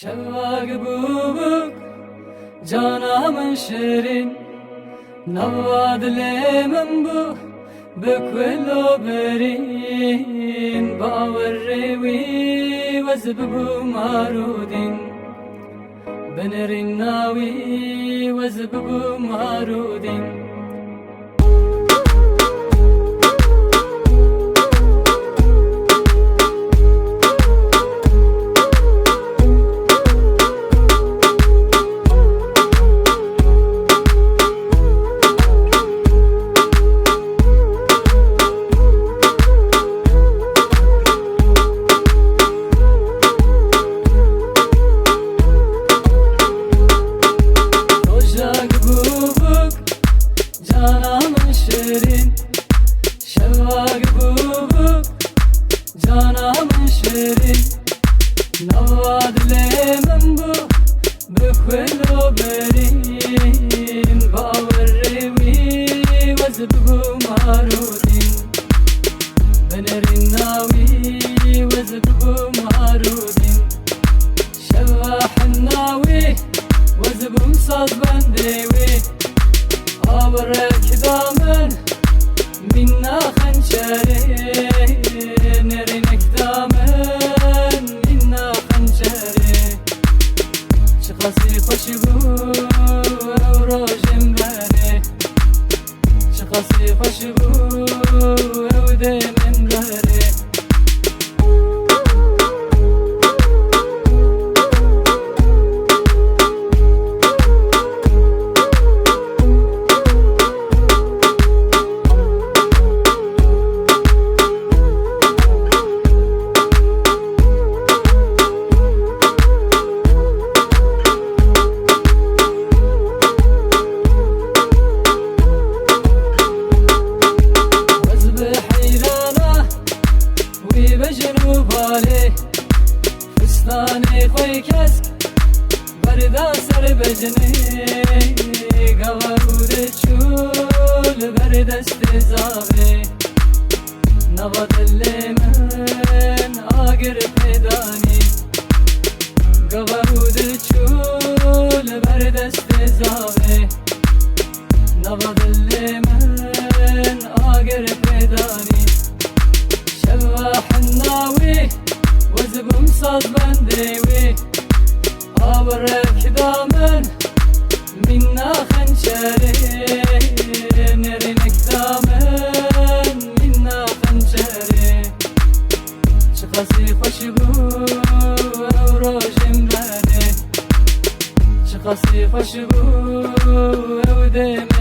Şevvâg bubuk canamın şirin Navvad lemin bu بكل برين باوري وي وزببو مارودين بنرين ناوي وزببو مارودين şirin Şevvag bu, Canamın şirin Navad lemem bu Bükvelo berin اكدام منا خنجري نرين اكدام منا خنجري شخصي خشبو وروجم باني شخصي خشبو ودين بده فستان خوی کس بردا سر بجنه گوارود چول بر دست زاوه نوا دل من آگر پیدانی گوارود چول بر دست زاوه نوا دل من آگر پیدانی شواح الناوی سازبندێوی ئاوەڕێکدا من من ناخەنجەرێ نەرێنێکدا من من ناخەنجەرێ چ قەسی خۆشی بوو ئەو ڕۆژم لەرێ چ قەسی خۆشی بوو ئەو دێمە